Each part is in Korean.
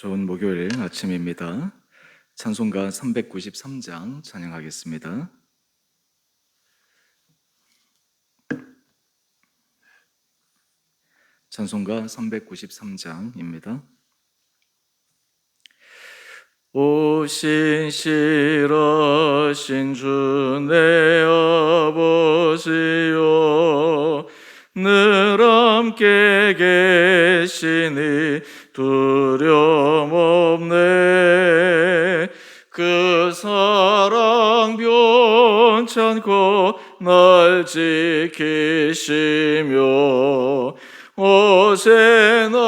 좋은 목요일 아침입니다. 찬송가 393장 찬양하겠습니다. 찬송가 393장입니다. 오 신 실하신 주 내 아버지여 늘 함께 계시니 두 지키시며 어제나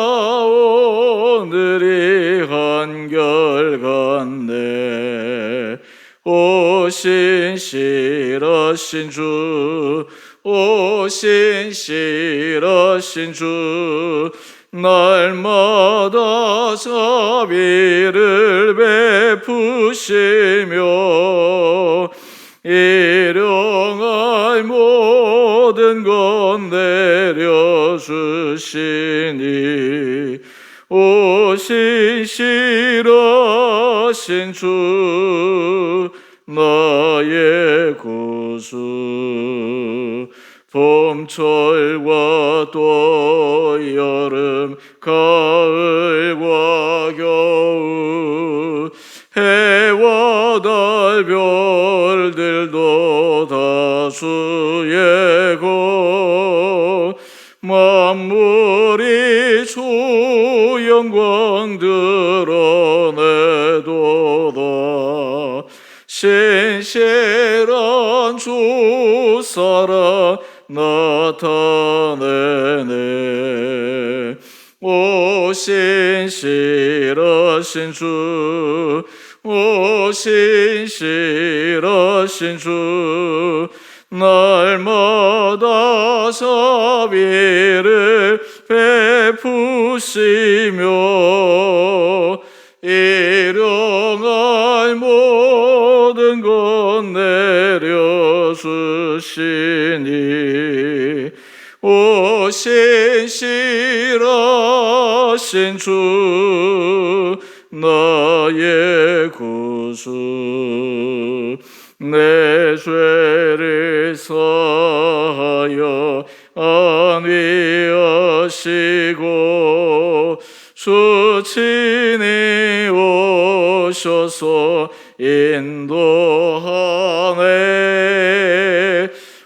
오늘이 한결같네. 오신 실하신 주 오신 실하신 주 날마다 자비를 베푸시 하신 주 나의 구주 봄철과 또 여름 가을과 겨울 해와 달 별들도 다 주의 것 만물이 주 영광 하신 주 날마다 자비를 베푸시며 일용할 모든 것 내려주시니 오신 실하신 주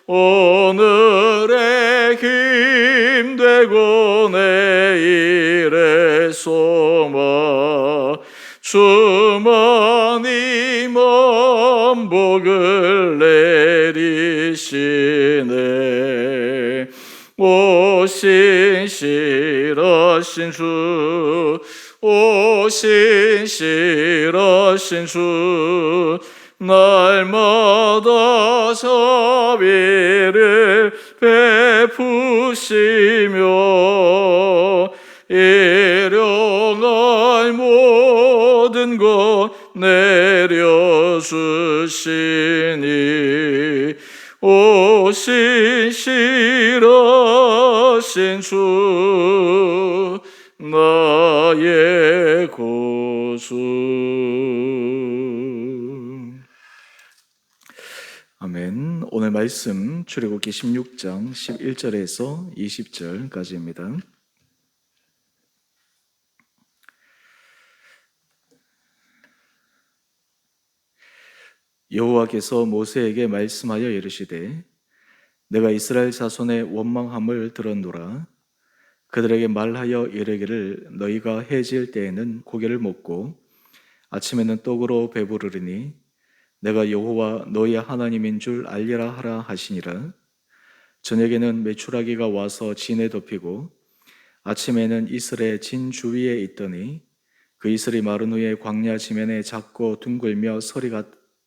오늘의 힘되고 내일의 소망. 주만이 만복을 내리시네. 오신 실하신 주 오신 실하신 주 할 모든 것 내려주시니 오신 실하신 주 나의 구주 아멘. 오늘 말씀 출애굽기 16장 11절에서 20절까지입니다. 여호와께서 모세에게 말씀하여 이르시되 내가 이스라엘 자손의 원망함을 들었노라. 그들에게 말하여 이르기를 너희가 해질 때에는 고개를 먹고 아침에는 떡으로 배부르리니 내가 여호와 너희의 하나님인 줄 알리라 하라 하시니라. 저녁에는 메추라기가 와서 진에 덮이고 아침에는 이슬의 진 주위에 있더니 그 이슬이 마른 후에 광야 지면에 작고 둥글며 서리 같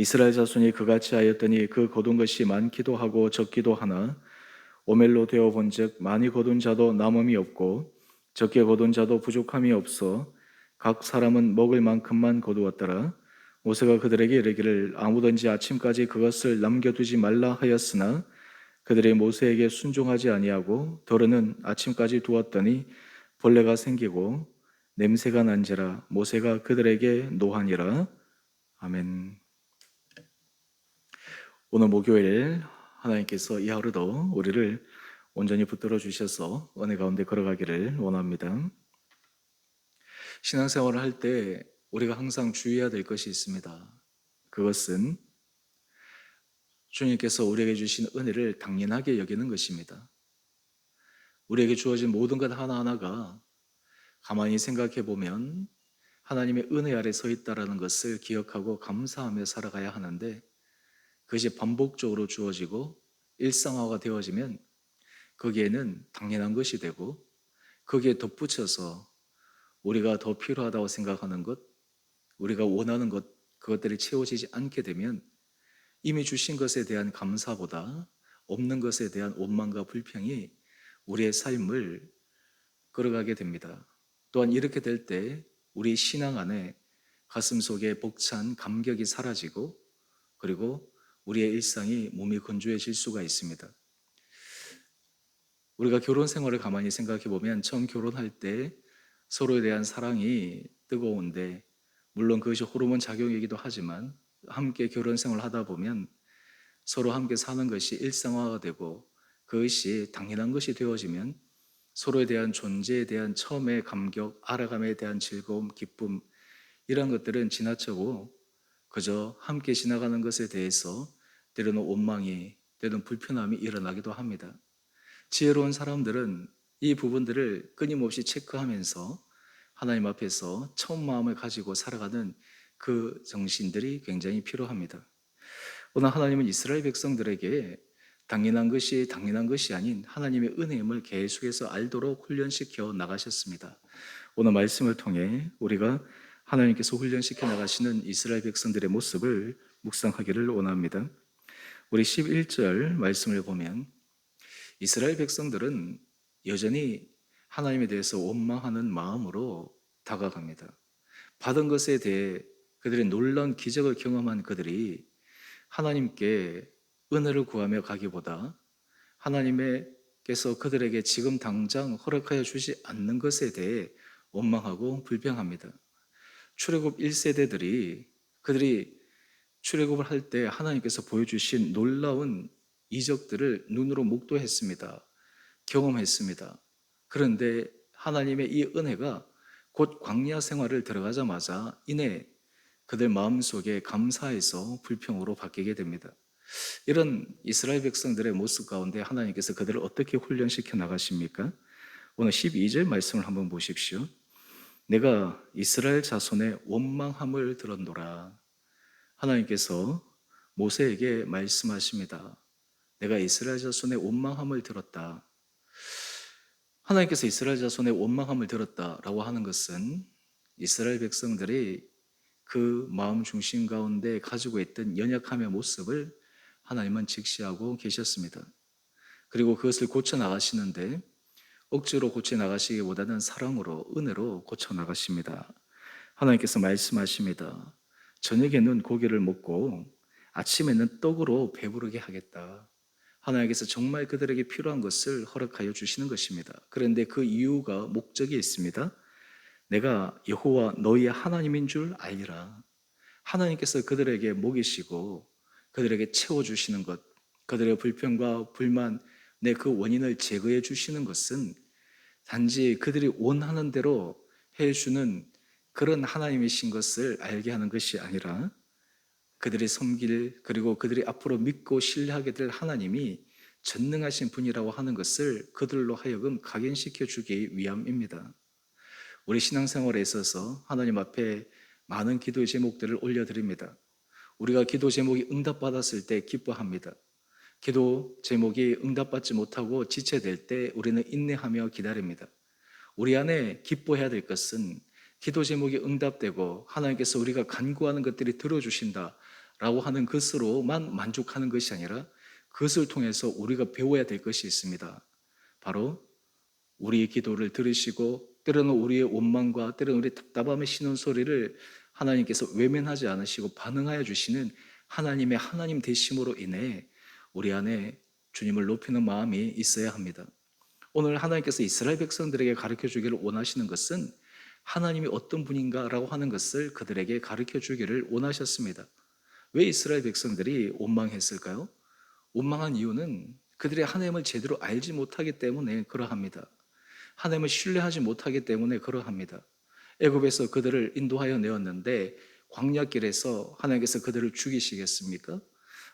이스라엘 자손이 그같이 하였더니 그 거둔 것이 많기도 하고 적기도 하나 오멜로 되어 본즉 많이 거둔 자도 남음이 없고 적게 거둔 자도 부족함이 없어 각 사람은 먹을 만큼만 거두었더라. 모세가 그들에게 이르기를 아무든지 아침까지 그것을 남겨두지 말라 하였으나 그들이 모세에게 순종하지 아니하고 더러는 아침까지 두었더니 벌레가 생기고 냄새가 난지라 모세가 그들에게 노하니라 아멘. 오늘 목요일 하나님께서 이 하루도 우리를 온전히 붙들어 주셔서 은혜 가운데 걸어가기를 원합니다. 신앙생활을 할 때 우리가 항상 주의해야 될 것이 있습니다. 그것은 주님께서 우리에게 주신 은혜를 당연하게 여기는 것입니다. 우리에게 주어진 모든 것 하나하나가 가만히 생각해 보면 하나님의 은혜 아래 서 있다라는 것을 기억하고 감사하며 살아가야 하는데 그것이 반복적으로 주어지고 일상화가 되어지면 거기에는 당연한 것이 되고 거기에 덧붙여서 우리가 더 필요하다고 생각하는 것, 우리가 원하는 것, 그것들이 채워지지 않게 되면 이미 주신 것에 대한 감사보다 없는 것에 대한 원망과 불평이 우리의 삶을 걸어가게 됩니다. 또한 이렇게 될 때 우리 신앙 안에 가슴 속에 벅찬 감격이 사라지고 그리고 우리의 일상이 몸이 건조해질 수가 있습니다. 우리가 결혼 생활을 가만히 생각해 보면 처음 결혼할 때 서로에 대한 사랑이 뜨거운데 물론 그것이 호르몬 작용이기도 하지만 함께 결혼 생활을 하다 보면 서로 함께 사는 것이 일상화가 되고 그것이 당연한 것이 되어지면 서로에 대한 존재에 대한 처음의 감격, 알아감에 대한 즐거움, 기쁨 이런 것들은 지나치고 그저 함께 지나가는 것에 대해서 때로는 원망이, 때로는 불편함이 일어나기도 합니다. 지혜로운 사람들은 이 부분들을 끊임없이 체크하면서 하나님 앞에서 처음 마음을 가지고 살아가는 그 정신들이 굉장히 필요합니다. 오늘 하나님은 이스라엘 백성들에게 당연한 것이 당연한 것이 아닌 하나님의 은혜임을 계속해서 알도록 훈련시켜 나가셨습니다. 오늘 말씀을 통해 우리가 하나님께서 훈련시켜 나가시는 이스라엘 백성들의 모습을 묵상하기를 원합니다. 우리 11절 말씀을 보면 이스라엘 백성들은 여전히 하나님에 대해서 원망하는 마음으로 다가갑니다. 받은 것에 대해 그들의 놀라운 기적을 경험한 그들이 하나님께 은혜를 구하며 가기보다 하나님께서 그들에게 지금 당장 허락하여 주지 않는 것에 대해 원망하고 불평합니다. 출애굽 1세대들이 그들이 출애굽을 할 때 하나님께서 보여주신 놀라운 이적들을 눈으로 목도했습니다. 경험했습니다. 그런데 하나님의 이 은혜가 곧 광야 생활을 들어가자마자 이내 그들 마음속에 감사해서 불평으로 바뀌게 됩니다. 이런 이스라엘 백성들의 모습 가운데 하나님께서 그들을 어떻게 훈련시켜 나가십니까? 오늘 12절 말씀을 한번 보십시오. 내가 이스라엘 자손의 원망함을 들었노라. 하나님께서 모세에게 말씀하십니다. 내가 이스라엘 자손의 원망함을 들었다. 하나님께서 이스라엘 자손의 원망함을 들었다라고 하는 것은 이스라엘 백성들이 그 마음 중심 가운데 가지고 있던 연약함의 모습을 하나님은 직시하고 계셨습니다. 그리고 그것을 고쳐 나가시는데 억지로 고쳐 나가시기보다는 사랑으로 은혜로 고쳐 나가십니다. 하나님께서 말씀하십니다. 저녁에는 고기를 먹고 아침에는 떡으로 배부르게 하겠다. 하나님께서 정말 그들에게 필요한 것을 허락하여 주시는 것입니다. 그런데 그 이유가 목적이 있습니다. 내가 여호와 너희의 하나님인 줄 알리라. 하나님께서 그들에게 먹이시고 그들에게 채워 주시는 것, 그들의 불평과 불만, 내 그 원인을 제거해 주시는 것은 단지 그들이 원하는 대로 해 주는 그런 하나님이신 것을 알게 하는 것이 아니라 그들이 섬길 그리고 그들이 앞으로 믿고 신뢰하게 될 하나님이 전능하신 분이라고 하는 것을 그들로 하여금 각인시켜 주기 위함입니다. 우리 신앙생활에 있어서 하나님 앞에 많은 기도 제목들을 올려드립니다. 우리가 기도 제목이 응답받았을 때 기뻐합니다. 기도 제목이 응답받지 못하고 지체될 때 우리는 인내하며 기다립니다. 우리 안에 기뻐해야 될 것은 기도 제목이 응답되고 하나님께서 우리가 간구하는 것들이 들어주신다라고 하는 것으로만 만족하는 것이 아니라 그것을 통해서 우리가 배워야 될 것이 있습니다. 바로 우리의 기도를 들으시고 때로는 우리의 원망과 때로는 우리 답답함의 신음 소리를 하나님께서 외면하지 않으시고 반응하여 주시는 하나님의 하나님 되심으로 인해 우리 안에 주님을 높이는 마음이 있어야 합니다. 오늘 하나님께서 이스라엘 백성들에게 가르쳐 주기를 원하시는 것은 하나님이 어떤 분인가라고 하는 것을 그들에게 가르쳐 주기를 원하셨습니다. 왜 이스라엘 백성들이 원망했을까요? 원망한 이유는 그들이 하나님을 제대로 알지 못하기 때문에 그러합니다. 하나님을 신뢰하지 못하기 때문에 그러합니다. 애굽에서 그들을 인도하여 내었는데 광야길에서 하나님께서 그들을 죽이시겠습니까?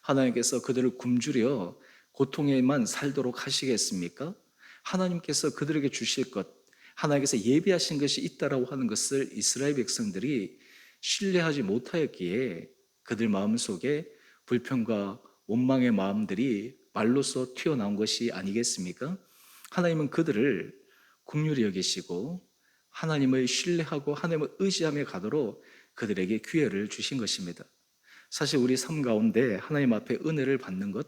하나님께서 그들을 굶주려 고통에만 살도록 하시겠습니까? 하나님께서 그들에게 주실 것, 하나님께서 예비하신 것이 있다라고 하는 것을 이스라엘 백성들이 신뢰하지 못하였기에 그들 마음속에 불평과 원망의 마음들이 말로써 튀어나온 것이 아니겠습니까? 하나님은 그들을 국률이 여기시고 하나님을 신뢰하고 하나님을 의지하며 가도록 그들에게 기회를 주신 것입니다. 사실 우리 삶 가운데 하나님 앞에 은혜를 받는 것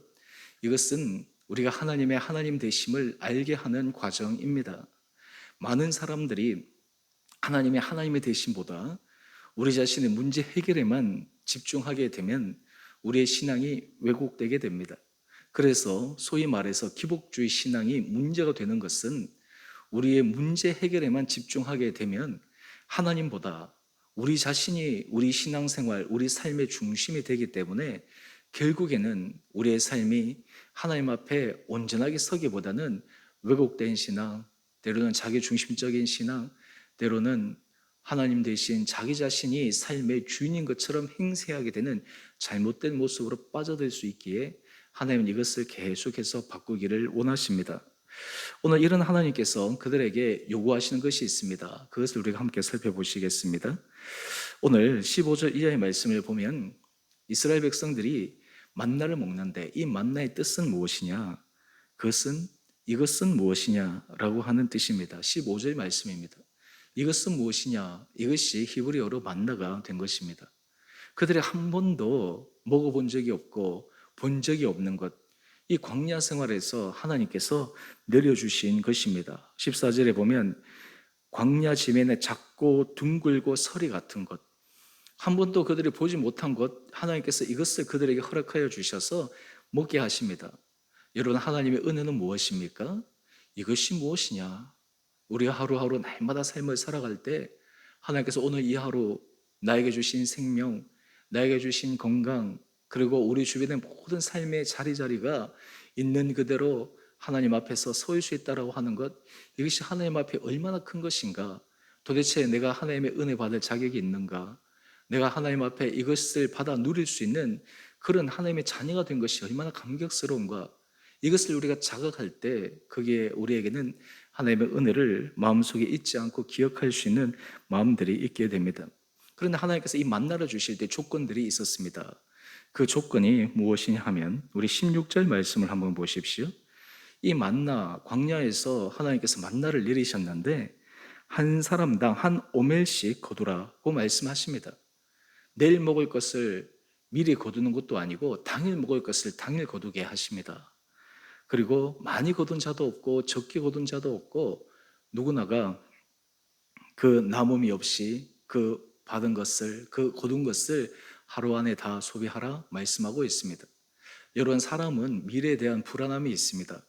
이것은 우리가 하나님의 하나님 되심을 알게 하는 과정입니다. 많은 사람들이 하나님의 하나님의 되심보다 우리 자신의 문제 해결에만 집중하게 되면 우리의 신앙이 왜곡되게 됩니다. 그래서 소위 말해서 기복주의 신앙이 문제가 되는 것은 우리의 문제 해결에만 집중하게 되면 하나님보다 우리 자신이 우리 신앙생활, 우리 삶의 중심이 되기 때문에 결국에는 우리의 삶이 하나님 앞에 온전하게 서기보다는 왜곡된 신앙, 때로는 자기 중심적인 신앙, 때로는 하나님 대신 자기 자신이 삶의 주인인 것처럼 행세하게 되는 잘못된 모습으로 빠져들 수 있기에 하나님은 이것을 계속해서 바꾸기를 원하십니다. 오늘 이런 하나님께서 그들에게 요구하시는 것이 있습니다. 그것을 우리가 함께 살펴보시겠습니다. 오늘 15절 이하의 말씀을 보면 이스라엘 백성들이 만나를 먹는데 이 만나의 뜻은 무엇이냐? 그것은 이것은 무엇이냐라고 하는 뜻입니다. 15절 말씀입니다. 이것은 무엇이냐? 이것이 히브리어로 만나가 된 것입니다. 그들이 한 번도 먹어본 적이 없고 본 적이 없는 것, 이 광야 생활에서 하나님께서 내려주신 것입니다. 14절에 보면 광야 지면에 작고 둥글고 서리 같은 것, 한 번도 그들이 보지 못한 것, 하나님께서 이것을 그들에게 허락하여 주셔서 먹게 하십니다. 여러분, 하나님의 은혜는 무엇입니까? 이것이 무엇이냐? 우리가 하루하루 날마다 삶을 살아갈 때 하나님께서 오늘 이 하루 나에게 주신 생명, 나에게 주신 건강, 그리고 우리 주변의 모든 삶의 자리자리가 있는 그대로 하나님 앞에서 서일 수 있다라고 하는 것, 이것이 하나님 앞에 얼마나 큰 것인가? 도대체 내가 하나님의 은혜 받을 자격이 있는가? 내가 하나님 앞에 이것을 받아 누릴 수 있는 그런 하나님의 자녀가 된 것이 얼마나 감격스러운가? 이것을 우리가 자각할 때 거기에 우리에게는 하나님의 은혜를 마음속에 잊지 않고 기억할 수 있는 마음들이 있게 됩니다. 그런데 하나님께서 이 만나를 주실 때 조건들이 있었습니다. 그 조건이 무엇이냐 하면 우리 16절 말씀을 한번 보십시오. 이 만나 광야에서 하나님께서 만나를 내리셨는데 한 사람당 한 오멜씩 거두라고 말씀하십니다. 내일 먹을 것을 미리 거두는 것도 아니고 당일 먹을 것을 당일 거두게 하십니다. 그리고 많이 거둔 자도 없고 적게 거둔 자도 없고 누구나가 그 남음이 없이 그 받은 것을 그 거둔 것을 하루 안에 다 소비하라 말씀하고 있습니다. 여러분 사람은 미래에 대한 불안함이 있습니다.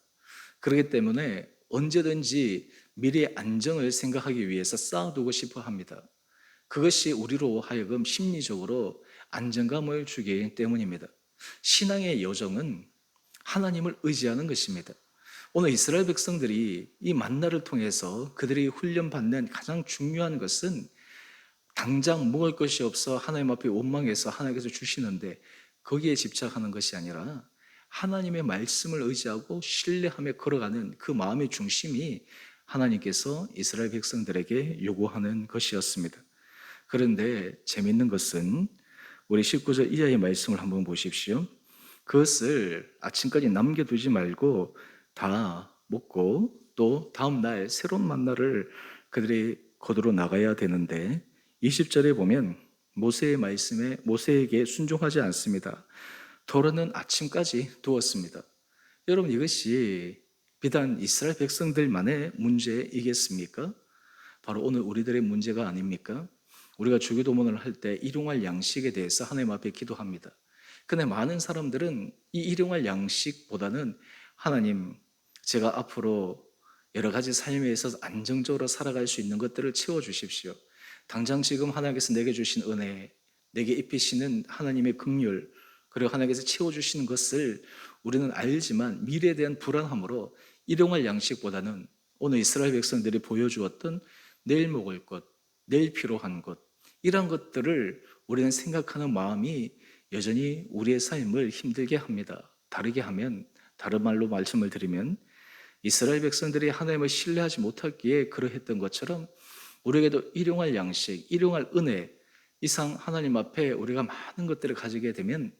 그렇기 때문에 언제든지 미래의 안정을 생각하기 위해서 쌓아두고 싶어 합니다. 그것이 우리로 하여금 심리적으로 안정감을 주기 때문입니다. 신앙의 여정은 하나님을 의지하는 것입니다. 오늘 이스라엘 백성들이 이 만나를 통해서 그들이 훈련받는 가장 중요한 것은 당장 먹을 것이 없어 하나님 앞에 원망해서 하나님께서 주시는데 거기에 집착하는 것이 아니라 하나님의 말씀을 의지하고 신뢰하며 걸어가는 그 마음의 중심이 하나님께서 이스라엘 백성들에게 요구하는 것이었습니다. 그런데 재밌는 것은 우리 19절 이하의 말씀을 한번 보십시오. 그것을 아침까지 남겨두지 말고 다 먹고 또 다음 날 새로운 만나를 그들이 거두러 나가야 되는데 20절에 보면 모세의 말씀에 모세에게 순종하지 않습니다. 도로는 아침까지 두었습니다. 여러분 이것이 비단 이스라엘 백성들만의 문제이겠습니까? 바로 오늘 우리들의 문제가 아닙니까? 우리가 주기도문을 할 때 일용할 양식에 대해서 하나님 앞에 기도합니다. 근데 많은 사람들은 이 일용할 양식보다는 하나님 제가 앞으로 여러 가지 삶에 있어서 안정적으로 살아갈 수 있는 것들을 채워 주십시오. 당장 지금 하나님께서 내게 주신 은혜, 내게 입히시는 하나님의 긍휼, 그리고 하나님께서 채워 주시는 것을 우리는 알지만 미래에 대한 불안함으로 일용할 양식보다는 오늘 이스라엘 백성들이 보여주었던 내일 먹을 것, 내일 필요한 것, 이런 것들을 우리는 생각하는 마음이 여전히 우리의 삶을 힘들게 합니다. 다르게 하면, 다른 말로 말씀을 드리면, 이스라엘 백성들이 하나님을 신뢰하지 못하기에 그러했던 것처럼 우리에게도 일용할 양식, 일용할 은혜, 이상 하나님 앞에 우리가 많은 것들을 가지게 되면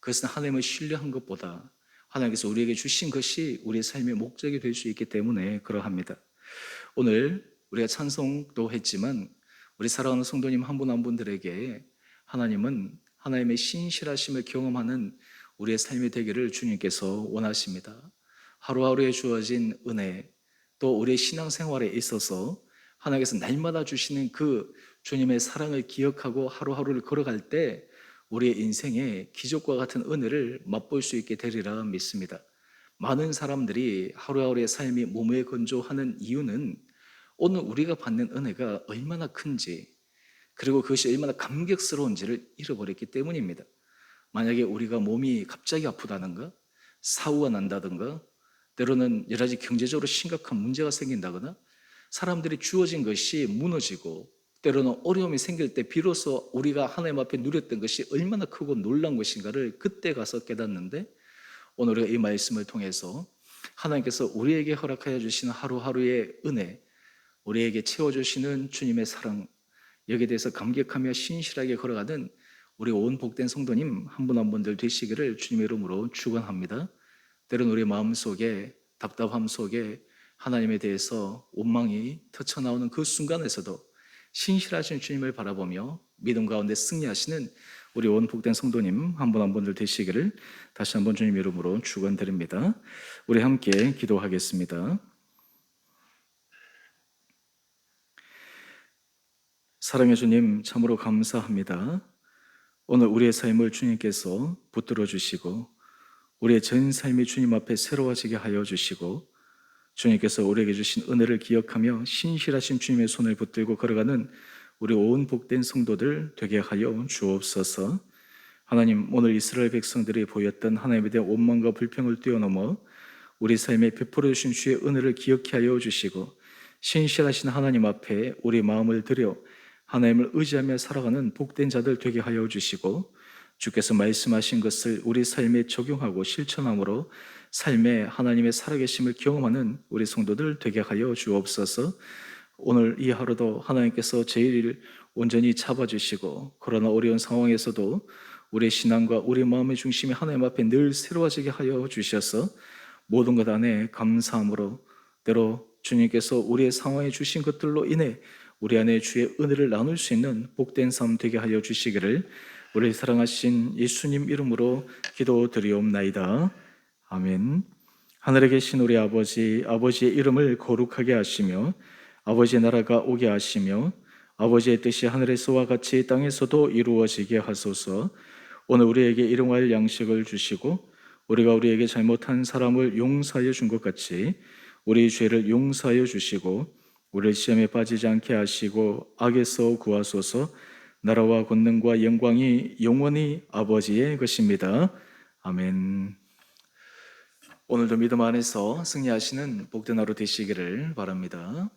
그것은 하나님을 신뢰한 것보다 하나님께서 우리에게 주신 것이 우리의 삶의 목적이 될 수 있기 때문에 그러합니다. 오늘 우리가 찬송도 했지만 우리 사랑하는 성도님 한 분한 분들에게 하나님은 하나님의 신실하심을 경험하는 우리의 삶이 되기를 주님께서 원하십니다. 하루하루에 주어진 은혜, 또 우리의 신앙생활에 있어서 하나님께서 날마다 주시는 그 주님의 사랑을 기억하고 하루하루를 걸어갈 때 우리의 인생에 기적과 같은 은혜를 맛볼 수 있게 되리라 믿습니다. 많은 사람들이 하루하루의 삶이 몸에 건조하는 이유는 오늘 우리가 받는 은혜가 얼마나 큰지 그리고 그것이 얼마나 감격스러운지를 잃어버렸기 때문입니다. 만약에 우리가 몸이 갑자기 아프다든가 사고가 난다든가 때로는 여러 가지 경제적으로 심각한 문제가 생긴다거나 사람들이 주어진 것이 무너지고 때로는 어려움이 생길 때 비로소 우리가 하나님 앞에 누렸던 것이 얼마나 크고 놀란 것인가를 그때 가서 깨닫는데 오늘 우리가 이 말씀을 통해서 하나님께서 우리에게 허락하여 주시는 하루하루의 은혜, 우리에게 채워주시는 주님의 사랑, 여기에 대해서 감격하며 신실하게 걸어가는 우리 온 복된 성도님 한 분 한 분들 되시기를 주님의 이름으로 축원합니다. 때론 우리 마음 속에 답답함 속에 하나님에 대해서 원망이 터쳐나오는 그 순간에서도 신실하신 주님을 바라보며 믿음 가운데 승리하시는 우리 온 복된 성도님 한 분 한 분들 되시기를 다시 한번 주님 이름으로 축원드립니다. 우리 함께 기도하겠습니다. 사랑의 주님 참으로 감사합니다. 오늘 우리의 삶을 주님께서 붙들어 주시고 우리의 전 삶이 주님 앞에 새로워지게 하여 주시고 주님께서 우리에게 주신 은혜를 기억하며 신실하신 주님의 손을 붙들고 걸어가는 우리 온 복된 성도들 되게 하여 주옵소서. 하나님 오늘 이스라엘 백성들이 보였던 하나님에 대한 원망과 불평을 뛰어넘어 우리 삶에 베풀어 주신 주의 은혜를 기억해 하여 주시고 신실하신 하나님 앞에 우리 마음을 들여 하나님을 의지하며 살아가는 복된 자들 되게 하여 주시고 주께서 말씀하신 것을 우리 삶에 적용하고 실천함으로 삶에 하나님의 살아계심을 경험하는 우리 성도들 되게 하여 주옵소서. 오늘 이 하루도 하나님께서 제일 온전히 잡아주시고 그러나 어려운 상황에서도 우리 신앙과 우리 마음의 중심이 하나님 앞에 늘 새로워지게 하여 주셔서 모든 것 안에 감사함으로 때로 주님께서 우리의 상황에 주신 것들로 인해 우리 안에 주의 은혜를 나눌 수 있는 복된 삶 되게 하여 주시기를 우리 사랑하신 예수님 이름으로 기도드리옵나이다. 아멘. 하늘에 계신 우리 아버지, 아버지의 이름을 거룩하게 하시며 아버지의 나라가 오게 하시며 아버지의 뜻이 하늘에서와 같이 땅에서도 이루어지게 하소서. 오늘 우리에게 일용할 양식을 주시고 우리가 우리에게 잘못한 사람을 용서하여 준 것 같이 우리 죄를 용서하여 주시고 우리를 시험에 빠지지 않게 하시고 악에서 구하소서. 나라와 권능과 영광이 영원히 아버지의 것입니다. 아멘. 오늘도 믿음 안에서 승리하시는 복된 하루 되시기를 바랍니다.